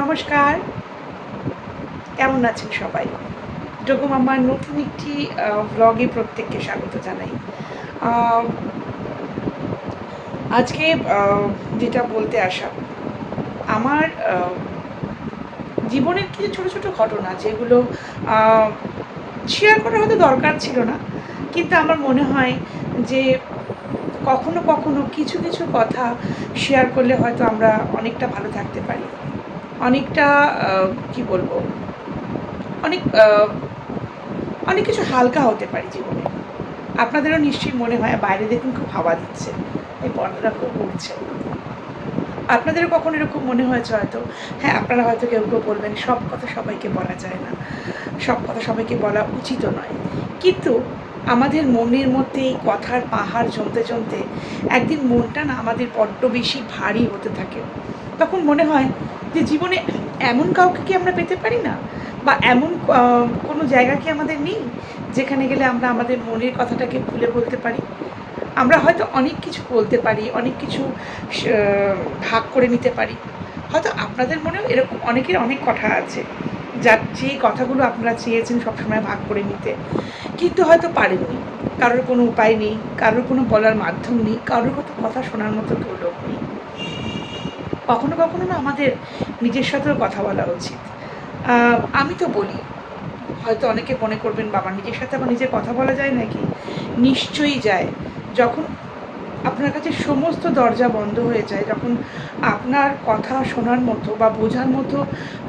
নমস্কার। কেমন আছেন সবাই? ডোগম আমার নতুন একটি ব্লগে প্রত্যেককে স্বাগত জানাই। আজকে যেটা বলতে আসা, আমার জীবনের কিছু ছোট ছোট ঘটনা যেগুলো শেয়ার করা হয়তো দরকার ছিল না, কিন্তু আমার মনে হয় যে, কখনো কখনো কিছু কিছু কথা শেয়ার করলে হয়তো আমরা অনেকটা ভালো থাকতে পারি। অনেকটা কি বলব, অনেক অনেক কিছু হালকা হতে পারি জীবনে। আপনাদেরও নিশ্চয়ই মনে হয়, বাইরে দেখুন খুব হাওয়া দিচ্ছে, এই পর্দাটা খুব উঠছে। আপনাদেরও কখনো এরকম মনে হয়েছে হয়তো? হ্যাঁ আপনারা হয়তো কেউ কেউ বলবেন, সব কথা সবাইকে বলা যায় না। সব কথা সবাইকে বলা উচিতও নয়। কিন্তু আমাদের মনের মধ্যে এই কথার পাহাড় জমতে জমতে একদিন মনটা না আমাদের বড্ড বেশি ভারী হতে থাকে। তখন মনে হয় যে জীবনে এমন কাউকে কি আমরা পেতে পারি না? বা এমন কোনো জায়গা কি আমাদের নেই যেখানে গেলে আমরা আমাদের মনের কথাটাকে খুলে বলতে পারি? আমরা হয়তো অনেক কিছু বলতে পারি, অনেক কিছু ভাগ করে নিতে পারি। হয়তো আপনাদের মনেও এরকম অনেকের অনেক কথা আছে, যার যে কথাগুলো আপনারা চেয়েছেন সবসময় ভাগ করে নিতে। কিন্তু হয়তো পারেননি। কারোর কোনো উপায় নেই, কারোর কোনো বলার মাধ্যম নেই, কারোর কত কথা শোনার মতো কেউ লোক নেই। কখনো কখনো না আমাদের নিজের সাথেও কথা বলা উচিত। আমি তো বলি, হয়তো অনেকে মনে করবেন, বাবা, নিজের সাথে আবার নিজের কথা বলা যায় নাকি? নিশ্চয়ই যায়। যখন আপনার কাছে সমস্ত দরজা বন্ধ হয়ে যায়, যখন আপনার কথা শোনার মতো বা বোঝার মতো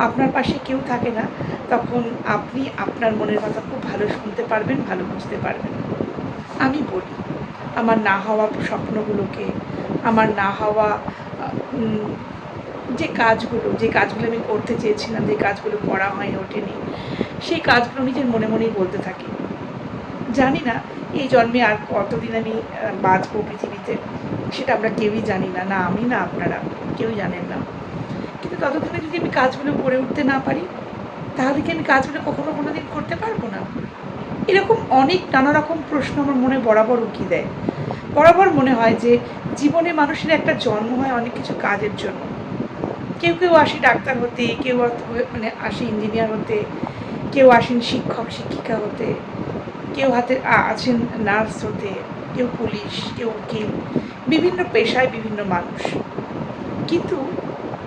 আপনার পাশে কেউ থাকে না, তখন আপনি আপনার মনের কথা খুব ভালো শুনতে পারবেন, ভালো বুঝতে পারবেন। আমি বলি, আমার না হওয়া স্বপ্নগুলোকে, আমার না হওয়া যে কাজগুলো যে কাজগুলো আমি করতে চেয়েছিলাম, যে কাজগুলো করা হয়ে ওঠেনি, সেই কাজগুলো নিজের মনে মনেই বলতে থাকি। জানি না, এই জন্মে আর কতদিন আমি বাঁচবো পৃথিবীতে, সেটা আমরা কেউই জানি না। না, আমি না, আপনারা কেউই জানেন না। কিন্তু ততদিনে যদি আমি কাজগুলো করে উঠতে না পারি, তাহলে কি আমি কাজগুলো কখনো কোনো দিন করতে পারব না? এরকম অনেক নানা রকম প্রশ্ন আমার মনে বরাবর উকি দেয়। বরাবর মনে হয় যে জীবনে মানুষের একটা জন্ম হয় অনেক কিছু কাজের জন্য। কেউ কেউ আসে ডাক্তার হতে, কেউ মানে আসে ইঞ্জিনিয়ার হতে, কেউ আসেন শিক্ষক, শিক্ষিকা হতে, কেউ হাতে আছেন নার্স হতে, কেউ পুলিশ, কেউ উকিল, বিভিন্ন পেশায় বিভিন্ন মানুষ। কিন্তু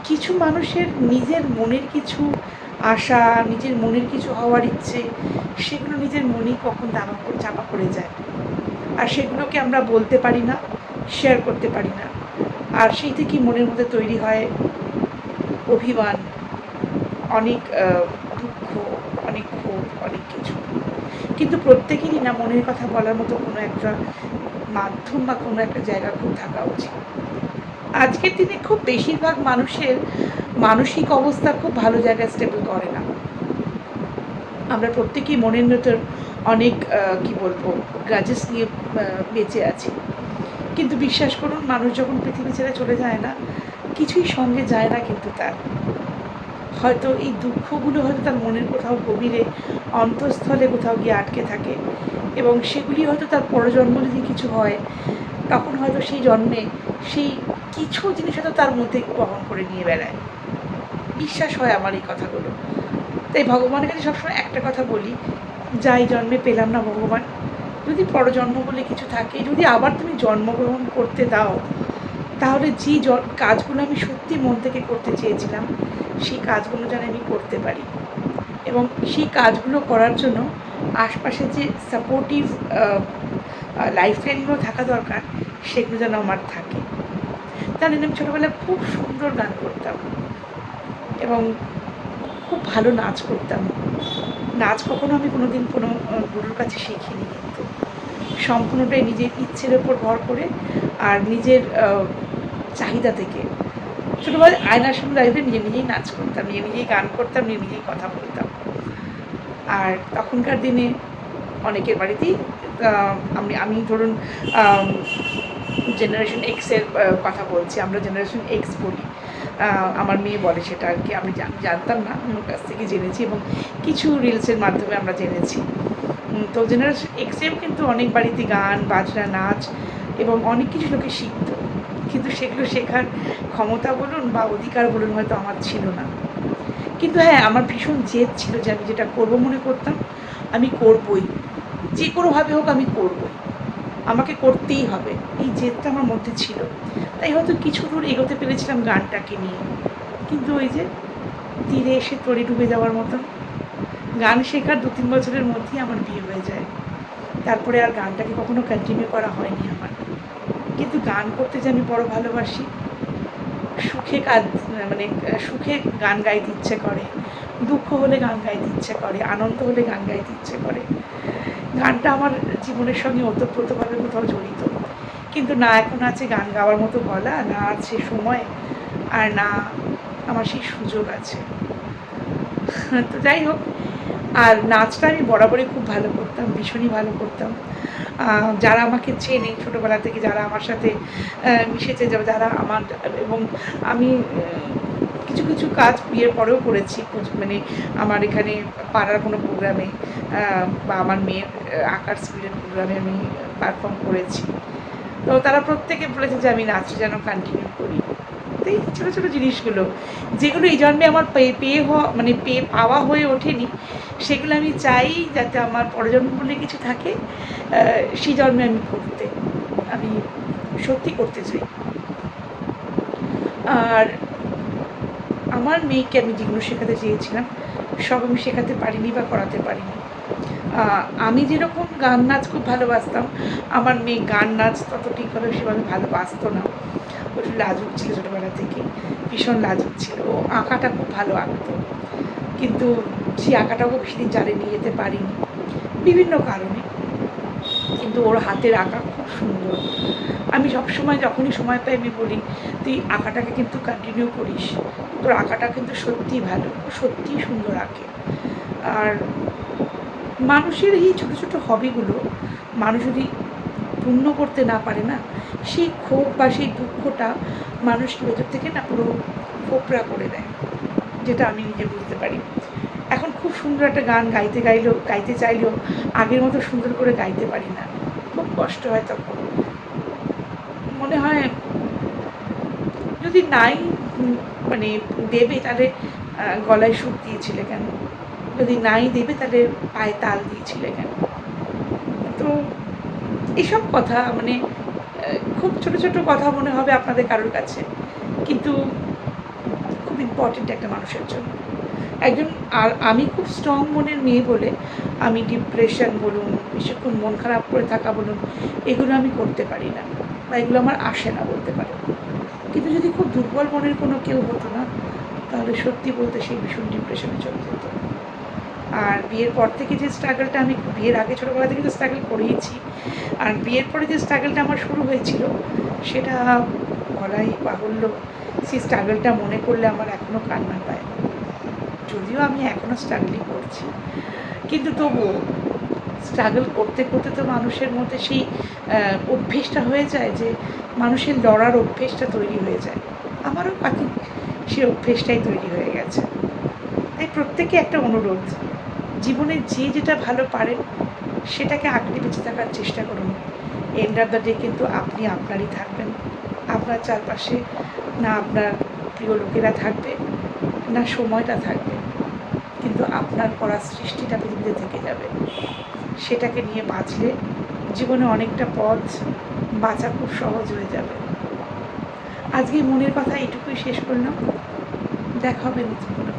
কিছু মানুষের নিজের মনের কিছু আশা, নিজের মনের কিছু হওয়ার ইচ্ছে, সেগুলো নিজের মনেই কখন চাপা পড়ে যায়। আর সেগুলোকে আমরা বলতে পারি না শেয়ার করতে পারি না। আর সেই থেকেই মনের মধ্যে তৈরি হয় অভিমান, অনেক দুঃখ, অনেক ক্ষোভ, অনেক কিছু। কিন্তু প্রত্যেকেরই না মনের কথা বলার মতো কোনো একটা মাধ্যম বা কোনো একটা জায়গা খুব থাকা উচিত। আজকের দিনে খুব বেশিরভাগ মানুষের মানসিক অবস্থা খুব ভালো জায়গায় স্টেবল করে না। আমরা প্রত্যেকেই মনের ভেতর অনেক কি বলব গ্রাজেস নিয়ে বেঁচে আছি। কিন্তু বিশ্বাস করুন, মানুষ যখন পৃথিবী ছেড়ে চলে যায় না, কিছুই সঙ্গে যায় না কিন্তু তার। হয়তো এই দুঃখগুলো হয়তো তার মনের কোথাও গভীরে, অন্তঃস্থলে কোথাও গিয়ে আটকে থাকে এবং সেগুলি হয়তো তার পরজন্ম যদি কিছু হয়, তখন হয়তো সেই জন্মে সেই কিছু জিনিস হয়তো তার মধ্যে বহন করে নিয়ে বেড়ায়। বিশ্বাস হয় আমার এই কথাগুলো। তাই ভগবানের কাছে সবসময় একটা কথা বলি যাই জন্মে পেলাম না ভগবান। যদি পরজন্ম বলে কিছু থাকে, যদি আবার তুমি জন্মগ্রহণ করতে দাও, তাহলে যে কাজগুলো আমি সত্যি মন থেকে করতে চেয়েছিলাম, সেই কাজগুলো যেন আমি করতে পারি। এবং সেই কাজগুলো করার জন্য আশপাশে যে সাপোর্টিভ লাইফ লাইনগুলো থাকা দরকার, সেগুলো যেন আমার থাকে। তাহলে আমি ছোটোবেলায় খুব সুন্দর গান করতাম এবং খুব ভালো নাচ করতাম। নাচ কখনো আমি কোনোদিন কোনো গুরুর কাছে শিখিনি কিন্তু। সম্পূর্ণটাই নিজের ইচ্ছের ওপর ভর করে আর নিজের চাহিদা থেকে। ছোটোবেলায় আয়নার সামনে দাঁড়িয়ে নিজে নিজেই নাচ করতাম নিজে নিজেই গান করতাম নিজে নিজেই কথা বলতাম। আর তখনকার দিনে অনেকের বাড়িতেই আমি আমি ধরুন জেনারেশন এক্সের কথা বলছি, আমরা জেনারেশন এক্স বলি। আমার মেয়ে বলে সেটা আর কি, আমি জানতাম না ওর কাছ থেকে জেনেছি এবং কিছু রিলসের মাধ্যমে আমরা জেনেছি। তো জেনারেশন এক্সেও কিন্তু অনেক বাড়িতে গান, বাজনা, নাচ এবং অনেক কিছু লোকে শিখতো। কিন্তু সেগুলো শেখার ক্ষমতা বলুন বা অধিকার বলুন হয়তো আমার ছিল না। কিন্তু হ্যাঁ আমার ভীষণ জেদ ছিল যে আমি যেটা করব মনে করতাম, আমি করবই। যে কোনোভাবে হোক আমি করবই। আমাকে করতেই হবে। এই জেদটা আমার মধ্যে ছিল। তাই হয়তো কিছু দূর এগোতে পেরেছিলাম গানটাকে নিয়ে। কিন্তু ওই যে তীরে এসে তরি ডুবে যাওয়ার মতন। গান শেখার দু তিন বছরের মধ্যেই আমার বিয়ে হয়ে যায়। তারপরে আর গানটাকে কখনো কন্টিনিউ করা হয়নি আমার। কিন্তু গান করতে যে আমি বড় ভালোবাসি, সুখে কাজ মানে সুখে গান গাইতে ইচ্ছে করে, দুঃখ হলে গান গাইতে ইচ্ছে করে, আনন্দ হলে গান গাইতে ইচ্ছে করে। গানটা আমার জীবনের সঙ্গে ওতপ্রোতভাবে কোথাও জড়িত। কিন্তু না, এখন আছে গান গাওয়ার মতো গলা, না আছে সময়, আর না আমার সেই সুযোগ আছে। তো যাই হোক, আর নাচটা আমি বরাবরই খুব ভালো করতাম, ভীষণই ভালো করতাম। যারা আমাকে চেনে ছোটোবেলা থেকে, যারা আমার সাথে মিশেছে, যারা আমার, এবং আমি কিছু কিছু কাজ বিয়ের পরেও করেছি মানে আমার এখানে পাড়ার কোনো প্রোগ্রামে বা আমার মেয়ের আঁকার স্কুলের প্রোগ্রামে আমি পারফর্ম করেছি। তো তারা প্রত্যেকে বলেছে যে আমি নাচ যেন কন্টিনিউ করি। তো এই ছোটো ছোটো জিনিসগুলো, যেগুলো এই জন্মে আমার পেয়ে পেয়ে হওয়া মানে পেয়ে পাওয়া হয়ে ওঠেনি, সেগুলো আমি চাই যাতে আমার পরজন্ম বলে কিছু থাকে সেই জন্মে আমি করতে, আমি সত্যি করতে চাই। আর আমার মেয়েকে আমি যেগুলো শেখাতে চেয়েছিলাম, সব আমি শেখাতে পারিনি বা করাতে পারিনি। আমি যেরকম গান নাচ খুব ভালোবাসতাম, আমার মেয়ে গান নাচ তত ঠিকভাবে সেভাবে ভালোবাসতো না। ও লাজুক ছিল ছোটোবেলা থেকে, ভীষণ লাজুক ছিল। ও আঁকাটা খুব ভালো আঁকতো। কিন্তু সেই আঁকাটাও বেশি দিন চালিয়ে নিয়ে যেতে পারিনি। বিভিন্ন কারণে। কিন্তু ওর হাতের আঁকা খুব সুন্দর। আমি সবসময় যখনই সময় পাই, আমি বলি, তুই আঁকাটাকে কিন্তু কন্টিনিউ করিস। তোর আঁকাটা কিন্তু সত্যিই ভালো। সত্যিই সুন্দর আঁকে। আর মানুষের এই ছোটো ছোটো হবিগুলো মানুষ যদি পূর্ণ করতে না পারে না, সেই ক্ষোভ বা সেই দুঃখটা মানুষকে ভেতর থেকে না পুরো ফোকরা করে দেয়, যেটা আমি নিজে বুঝতে পারি। এখন খুব সুন্দর একটা গান গাইতে গাইলেও গাইতে চাইলেও আগের মতো সুন্দর করে গাইতে পারি না। খুব কষ্ট হয় তখন। মনে হয় যদি নাই মানে দেবে তাহলে গলায় সুর দিয়েছিলে কেন? যদি নাই দেবে তাহলে পায়ে তাল দিয়েছিলে কেন? তো এসব কথা মানে খুব ছোট ছোট কথা মনে হবে আপনাদের কারোর কাছে। কিন্তু খুব ইম্পর্টেন্ট একটা মানুষের জন্য। একজন আর আমি খুব স্ট্রং মনের মেয়ে বলে আমি ডিপ্রেশন বলুন, বেশিক্ষণ মন খারাপ করে থাকা বলুন, এগুলো আমি করতে পারি না বা এগুলো আমার আসে না বলতে পারে। কিন্তু যদি খুব দুর্বল মনের কোনো কেউ হতো না, তাহলে সত্যি বলতে সেই ভীষণ ডিপ্রেশনে চলে যেত। আর বিয়ের পর থেকে যে স্ট্রাগলটা আমি, বিয়ের আগে ছোটোবেলা থেকে তো স্ট্রাগল করেইছি, আর বিয়ের পরে যে স্ট্রাগলটা আমার শুরু হয়েছিল, সেটা বলাই বাহুল্য, সেই স্ট্রাগলটা মনে করলে আমার এখনও কান্না পায়। যদিও আমি এখনও স্ট্রাগলই করছি। কিন্তু তবুও স্ট্রাগল করতে করতে তো মানুষের মধ্যে সেই অভ্যেসটা হয়ে যায় যে মানুষের লড়ার অভ্যেসটা তৈরি হয়ে যায়। আমারও পাখি সেই অভ্যেসটাই তৈরি হয়ে গেছে। তাই প্রত্যেকে একটা অনুরোধ, জীবনে যে যেটা ভালো পারেন, সেটাকে আঁকড়ে বেঁচে থাকার চেষ্টা করুন। এন্ড অফ দ্য ডে কিন্তু আপনি আপনারই থাকবেন। আপনার চারপাশে না আপনার প্রিয় লোকেরা থাকবে। না, সময়টা থাকবে। কিন্তু আপনার করা সৃষ্টিটা পৃথিবীতে থেকে যাবে। সেটাকে নিয়ে বাঁচলে জীবনে অনেকটা পথ বাঁচা খুব সহজ হয়ে যাবে। আজকে মনের কথা এটুকুই শেষ করলাম। দেখা হবে নতুন কোনো